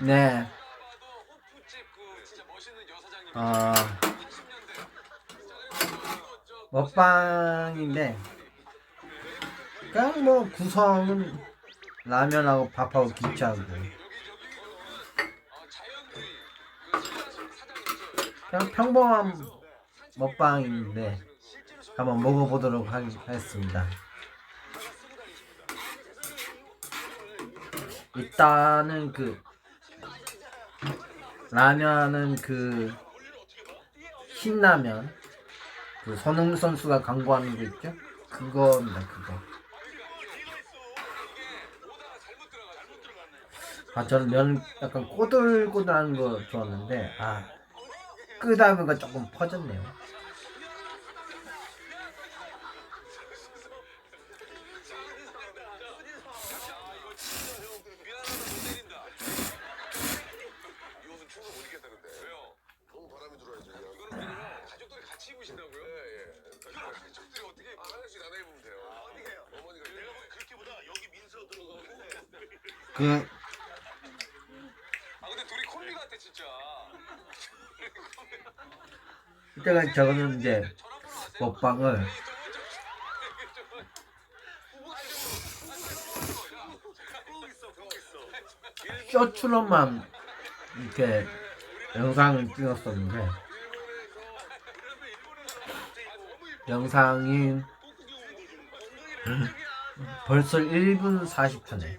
네. 어, 먹방인데, 그냥 뭐 구성은 라면하고 밥하고 김치하고. 그냥 평범한 먹방인데, 한번 먹어보도록 하, 하겠습니다. 일단은 그, 라면은 그, 신라면 그 손흥민 선수가 광고하는 거 있죠? 그거입니다 그거 아 저는 면 약간 꼬들꼬들한 거 좋았는데 아 끄다 보니까 조금 퍼졌네요 이것은 충분 못 입겠다 근데. 왜요? 너무 바람이 들어야죠. 이거는 가족들이 같이 입으신다고요? 예, 예. 가족들이 어떻게 아, 하나씩 나눠 입으면 돼요. 어디가요? 어머니가 내가 보기 그렇게보다 여기 민서 들어가고. 그 아 근데 둘이 콤비 같아 진짜. 이때가 저거는 이제 먹방을 쇼츠로만 이렇게 영상을 찍었었는데 영상이 벌써 1분 40초네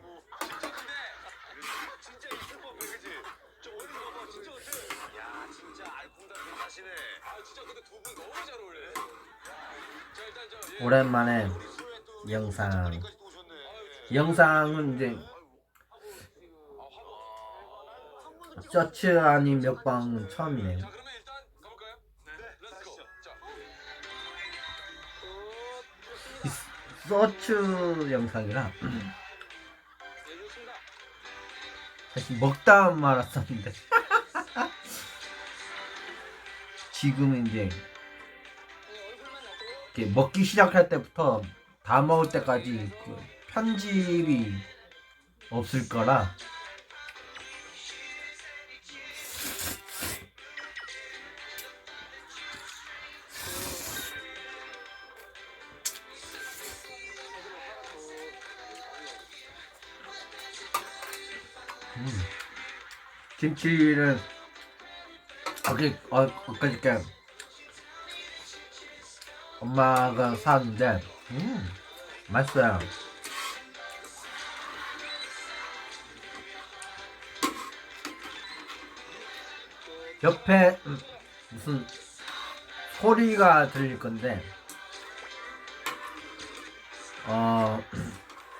야 진짜 알콩달콩 하시네. 아 진짜 근데 두분 너무 잘 어울려. 자 일단 저 예. 오랜만에 영상. 영상은 이제 쇼츠 아닌 일단 가볼까요? 자. 쇼츠 영상이라 사실 먹다 말았었는데 지금은 이제 이렇게 먹기 시작할 때부터 다 먹을 때까지 그 편집이 없을 거라 김치를 어제 어, 엊그저께 엄마가 사왔는데 음 맛있어요 옆에 음, 무슨 소리가 들릴 건데 어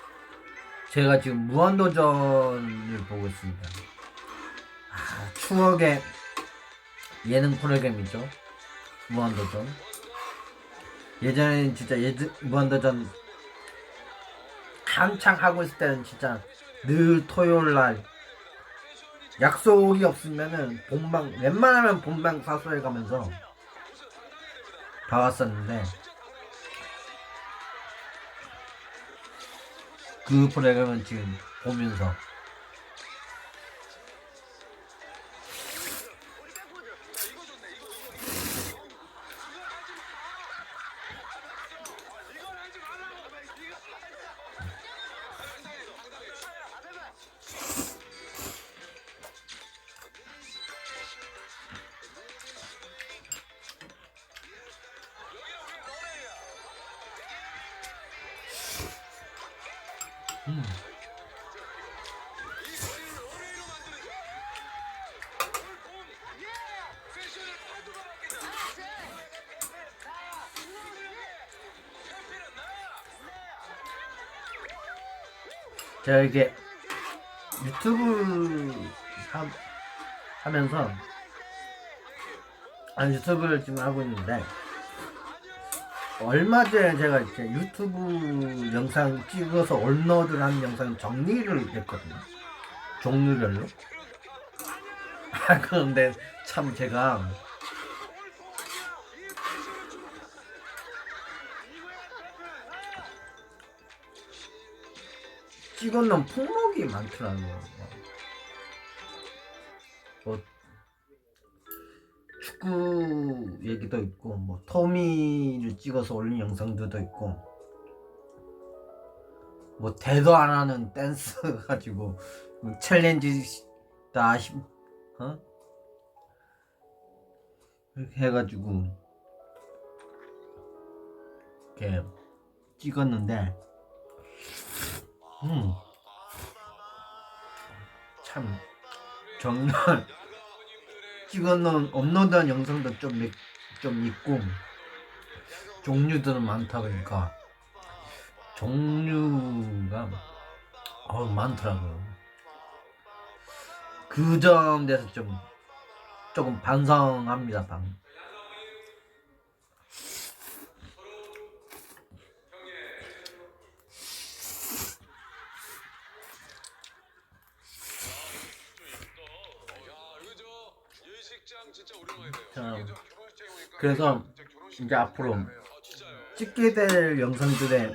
제가 지금 무한도전을 보고 있습니다. 아, 추억의 예능 프로그램이죠. 무한도전. 예전에는 진짜 예전 무한도전 한창 하고 있을 때는 진짜 늘 토요일 날 약속이 없으면은 본방 웬만하면 본방 사수해 가면서 봐왔었는데 그 프로그램은 지금 보면서 제가 이게 유튜브 하, 하면서 아 유튜브를 지금 하고 있는데 얼마 전에 제가 이제 유튜브 영상 찍어서 업로드한 영상 정리를 했거든요. 종류별로. 아 그런데 참 제가 찍어놓은 품목이 많더라고요. 뭐 축구 얘기도 있고 뭐 토미를 찍어서 올린 영상들도 있고 뭐 대도 안 하는 댄스 가지고 뭐 챌린지다 싶- 어? 이렇게 해가지고 이렇게 찍었는데 음. 참 정말 찍어놓은 업로드한 영상도 좀, 몇- 좀 있고 종류들은 많다 보니까 종류가 어 많더라고요. 그점 대해서 좀 조금 반성합니다. 반. 야, 이거 저 예식장 진짜 오랜만이네요. 자, 그래서 이제 앞으로 아? 찍게 될 영상들의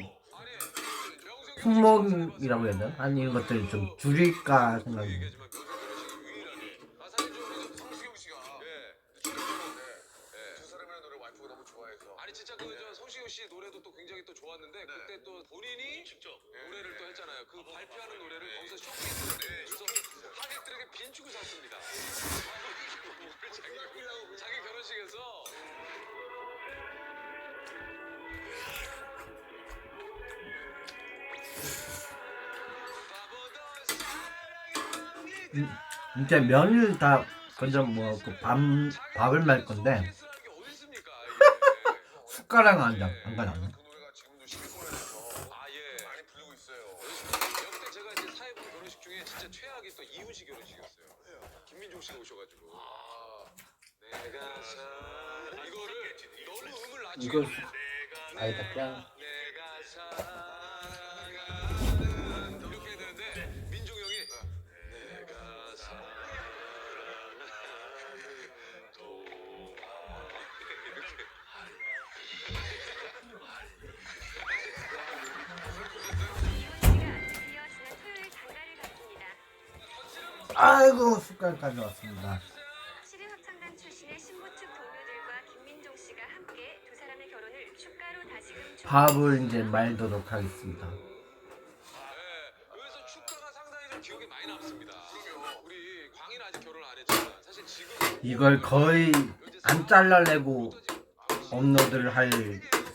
품목이라고 해야 되나? 아니 이런 것들을 좀 줄일까 생각이 얘기하지만 명성 결혼식이 유일하게. 아, 사실 좀 그래서 성시경 씨가 예, 축하드리는데 예, 두 사람의 노래 와이프가 너무 좋아해서. 아니 진짜 그저 성시경 씨 노래도 또 굉장히 또 좋았는데 그때 또 본인이 직접. 노래를 또 했잖아요. 그 발표하는 노래를 거기서 쇼케이스를 그래서 하객들에게 빈축을 샀습니다. 자기, 자기 결혼식에서 음, 이제 면을 다 건져 뭐그 밥 밥을 말 건데 숟가락 안, 가- 안 가져왔네. 그 노래가 지금도 10위권에서. 많이 부르고 있어요. 역대 제가 이제 사회분 결혼식 중에 진짜 최악이 또 이훈 씨 결혼식이었어요. 김민종 씨가 오셔가지고 아, 내가 사 이거를 너무 음을 낮추게 아니다 그냥 내가 살아가는 이렇게 해야 되는데 민종 형이 내가 사랑하는 동화 이렇게. 아이고 숟가락 가져왔습니다. 밥을 이제 말도록 하겠습니다. 네, 그래서 축가가 상당히 좀 기억에 많이 남습니다. 그럼요. 우리 광희는 아직 결혼 안 했지만 사실 지금 이걸 거의 안 잘라내고 업로드를 할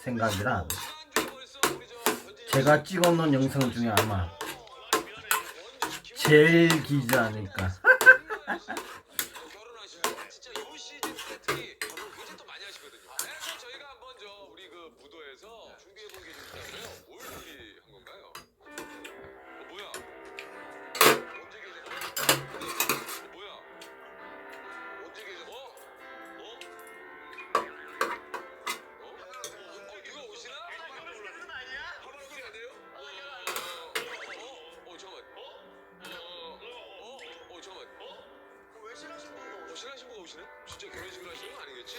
생각이라 제가 찍어놓은 영상 중에 아마 제일 길지 않을까. 신랑 신부가 오시네? 진짜 결혼식을 하시는 거 아니겠지?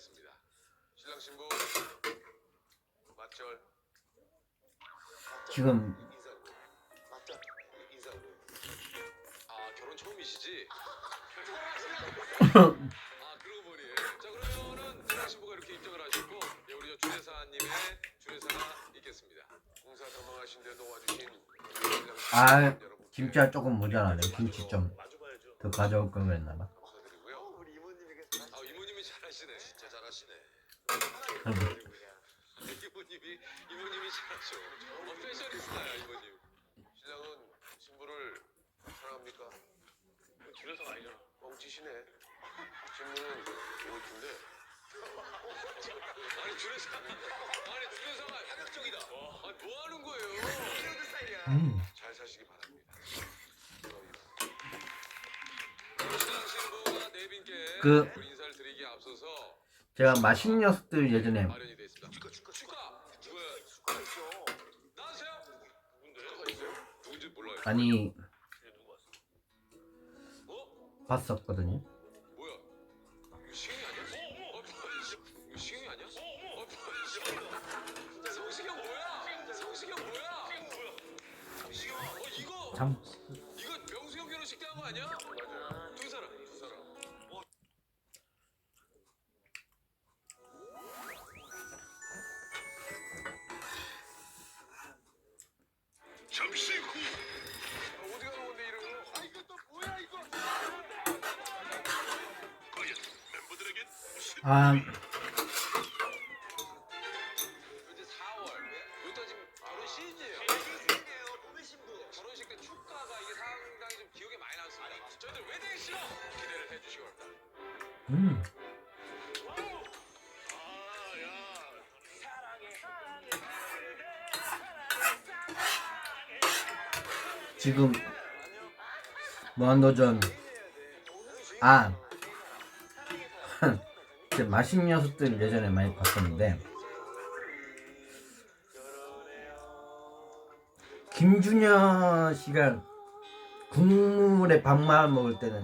맞절이 있겠습니다. 신랑 신부 맞절. 지금 인사. 맞절. 인사. 아 결혼 처음이시지? 아 그러고 보니. 자 그러면은 신랑 신부가 이렇게 입장을 하셨고 예, 우리 저 주례사님의 주례사가 있겠습니다. 공사 도망하신 데 도 와주신 신랑 아 여러분 김치가 조금 모자라네. 김치 좀 더 가져올 걸 그랬나 봐. 감사드리고요. 우리 이모님에게 아 이모님이 잘하시네. 진짜 잘하시네. 이모님이 이모님이 잘하셔. 어, 패셔니스타야 이모님. 신랑은 신부를 사랑합니까? 주례사가 아니잖아. 뻥치시네. 신부는 오이픈데. 아니 주례사 아니 주례사가 파격적이다. 아니 뭐 하는 거예요? 음. 잘 사시기 바랍니다. 신랑 신부가 내빈께 그- 인사를 드리기 앞서서 제가 맛있는 녀석들 예전에 마련이 돼 있습니다. 누구야? 몰라요. 많이 어? 봤었거든요. 다. 음, 지금 무한도전. 아, 제 맛있는 녀석들 예전에 많이 봤었는데 김준현 씨가 국물에 밥만 먹을 때는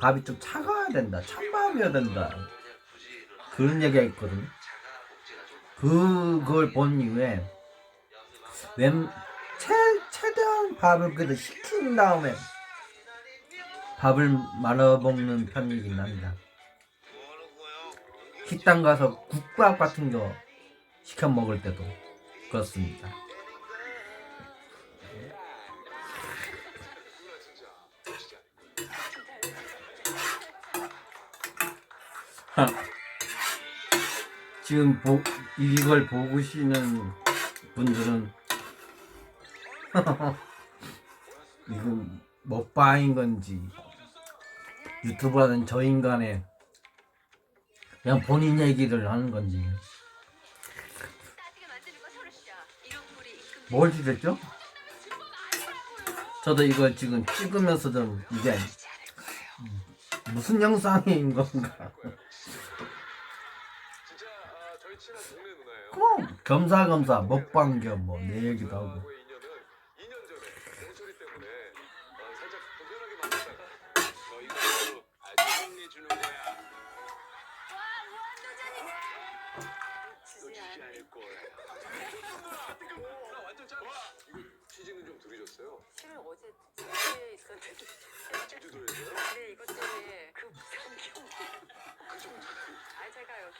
밥이 좀 차가워야 된다. 찬밥이어야 된다. 그런 얘기가 있거든. 그걸 본 이후에 웬 최, 최대한 밥을 그래도 식힌 다음에 밥을 말아 먹는 편이긴 합니다. 식당 가서 국밥 같은 거 시켜 먹을 때도 그렇습니다. 지금 보, 이걸 보시는 분들은 이건 먹방인 건지 유튜브 하는 저 인간의 그냥 본인 얘기를 하는 건지 뭘 찍었죠? 저도 이걸 지금 찍으면서 좀 이게 음, 무슨 영상인 건가 아. 그럼 겸사겸사 먹방 겸 뭐 내 얘기도 하고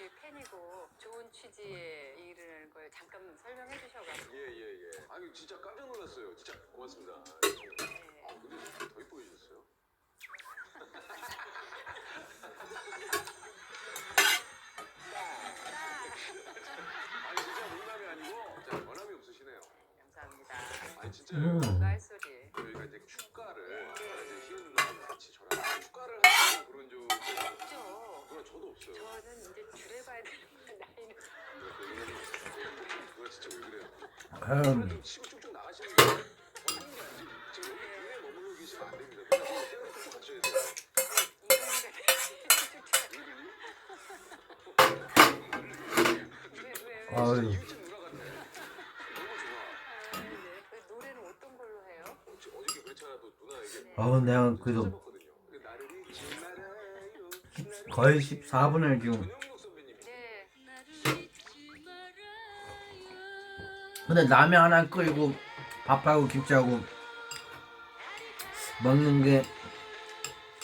여기 팬이고 좋은 취지의 일을 걸 잠깐 설명해 주셔가지고 예예 예. 아니 진짜 깜짝 놀랐어요. 진짜 고맙습니다. 네. 아 근데 더 이뻐지셨어요. 아니 진짜 농담이 아니고 진짜 변함이 없으시네요. 감사합니다 아니 진짜 음. 뭔가 할 소리 저희가 이제 축가를 이제 희은 누나랑 같이 저랑 축가를 하는 그런 좀 없죠 그런 저도 없어요. 저는 이제 줄여봐야 되는 거 나이는 누나 진짜 왜 그래요? 음, 좀 치고 쭉쭉 나가시는 게 어떤 게 아니지? 지금 여기 교회에 머물러 계시면 안 됩니다. 가셔야 돼요. 왜왜 아유 이웃집 누나 같아. 너무 좋아. 그 노래는 어떤 걸로 해요? 어저- 어저께 그랬잖아도 누나에게 아우 내가 그래도 해봤거든요. 근데 나를 잊지 말아요. 거의 14분을 지금 전영록 선배님이 네 근데 라면 하나 끓이고 밥하고 김치하고 먹는 게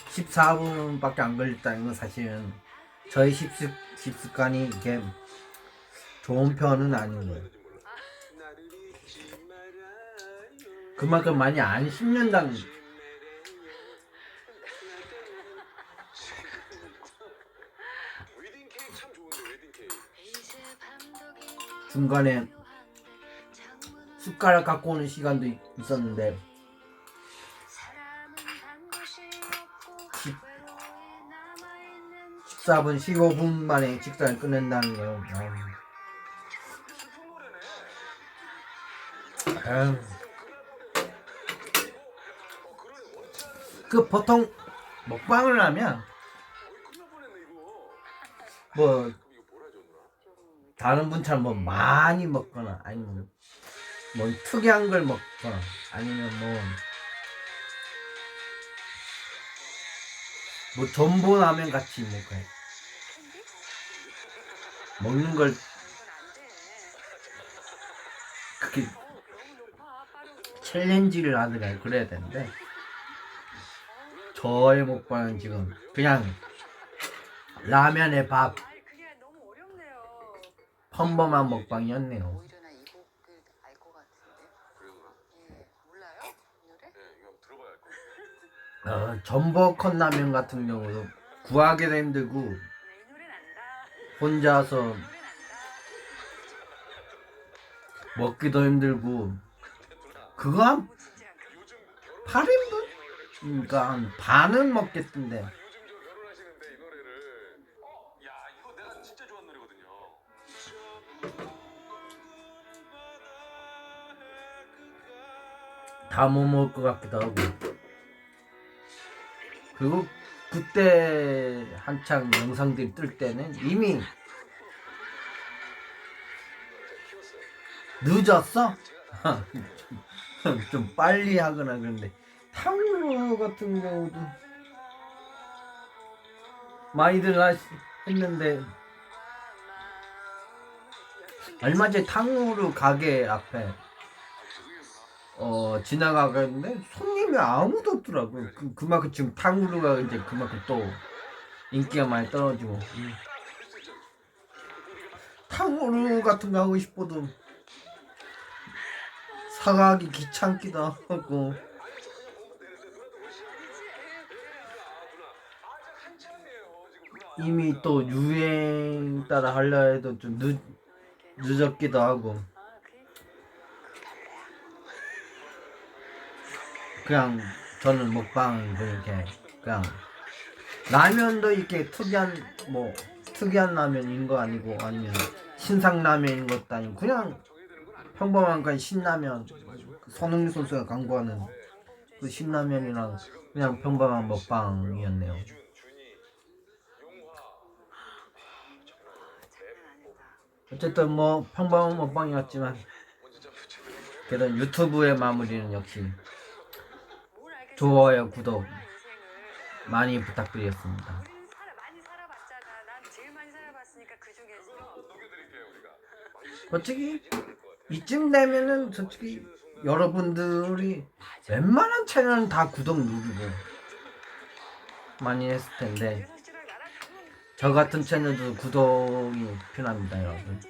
14분밖에 안 걸렸다는 건 사실은 저희 식습, 식습관이 이게 좋은 편은 아닌 거예요. 그만큼 많이 안 씹는다는 웨딩 케이크 참 좋은데 웨딩 케이크. 중간에 숟가락 갖고 오는 시간도 있- 있었는데 14분 15분 만에 식사를 끝낸다는 거요. 아유. 그 보통 먹방을 하면. 뭐 다른 분처럼 뭐 많이 먹거나 아니면 뭐 특이한 걸 먹거나 아니면 뭐 뭐 전보라면 같이 먹어요. 먹는 걸 빠르고. 챌린지를 하더라 그래야 되는데 저의 먹방은 지금 그냥 라면에 밥 평범한 먹방이었네요. 오히려 나 이 곡을 알 것 같은데. 그래구나. 예, 몰라요? 이 노래? 예, 이거 한번 들어봐야 할 것 같아요. 어, 전복 컵라면 같은 경우도 구하기도 힘들고 네, 이 노래는 안다. 혼자서 이 노래는 안다. 먹기도 힘들고 그거 한뭐 진짜 그 요즘 결혼 8인분? 그러니까 한 반은 먹겠던데 다 못 먹을 것 같기도 하고 그리고 그때 한창 영상들이 뜰 때는 이미 늦었어? 좀 빨리 하거나 그런데 탕후루 같은 경우도 많이들 하- 했는데 얼마 전에 탕후루 가게 앞에 어 지나가는데 손님이 아무도 없더라고요. 그, 그만큼 지금 탕후루가 이제 그만큼 또 인기가 많이 떨어지고 음. 탕후루 같은 거 하고 싶어도 사가기 귀찮기도 하고 이미 또 유행 따라 하려 해도 좀 늦, 늦었기도 하고 아, 그, 그 별로야. 그냥 저는 먹방 그렇게 그냥 라면도 이렇게 특이한 뭐 특이한 라면인 거 아니고 아니면 신상 라면인 것도 아니고 그냥 평범한 그냥 신라면 그 손흥민 선수가 광고하는 그 신라면이랑 그냥 평범한 먹방이었네요. 어쨌든 뭐 평범한 먹방이었지만. 그래도 유튜브의 마무리는 역시. 좋아요 구독. 많이 부탁드리겠습니다. 솔직히 이쯤 되면은 솔직히 여러분들이 웬만한 채널은 다 구독 누르고 많이 했을 텐데 저 같은 채널도 구독이 필요합니다 여러분